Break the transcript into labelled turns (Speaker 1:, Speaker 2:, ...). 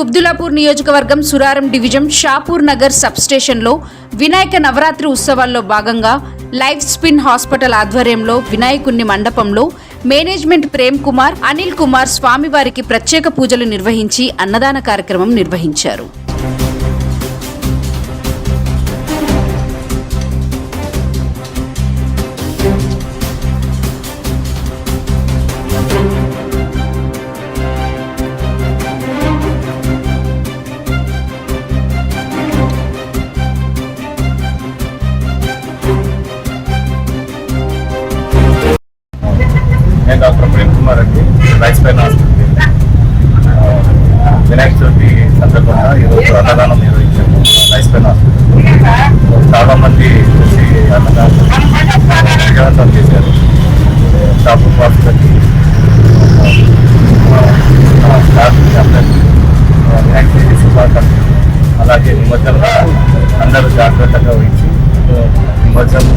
Speaker 1: కుబ్దులాపూర్ నియోజకవర్గం Suraram division Shapur Nagar sub స్టేషన్లో వినాయక నవరాత్రి ఉత్సవాల్లో భాగంగా లైఫ్ స్పిన్ హాస్పిటల్ ఆధ్వర్యంలో వినాయకుణ్ణి మండపంలో మేనేజ్మెంట్ ప్రేమ్ కుమార్ అనిల్ కుమార్ స్వామివారికి ప్రత్యేక పూజలు నిర్వహించి అన్నదాన కార్యక్రమం నిర్వహించారు.
Speaker 2: నేను డాక్టర్ ప్రేమ్ కుమార్ అండి రైస్ పైన హాస్పిటల్ వినాయక చవితి సందర్భంగా ఈరోజు అన్నదానం నిర్వహించాము రైస్ పైన హాస్పిటల్ చాలా మంది వచ్చి అన్నదానం విజయవంతం చేశారు షాపు హాస్పిటల్కి. స్టాఫ్కి అందరికీ వినాయక చవితి శుభాకాంక్షలు. అలాగే నిమజ్జనం అందరూ జాగ్రత్తగా వహించి నిమజ్జనం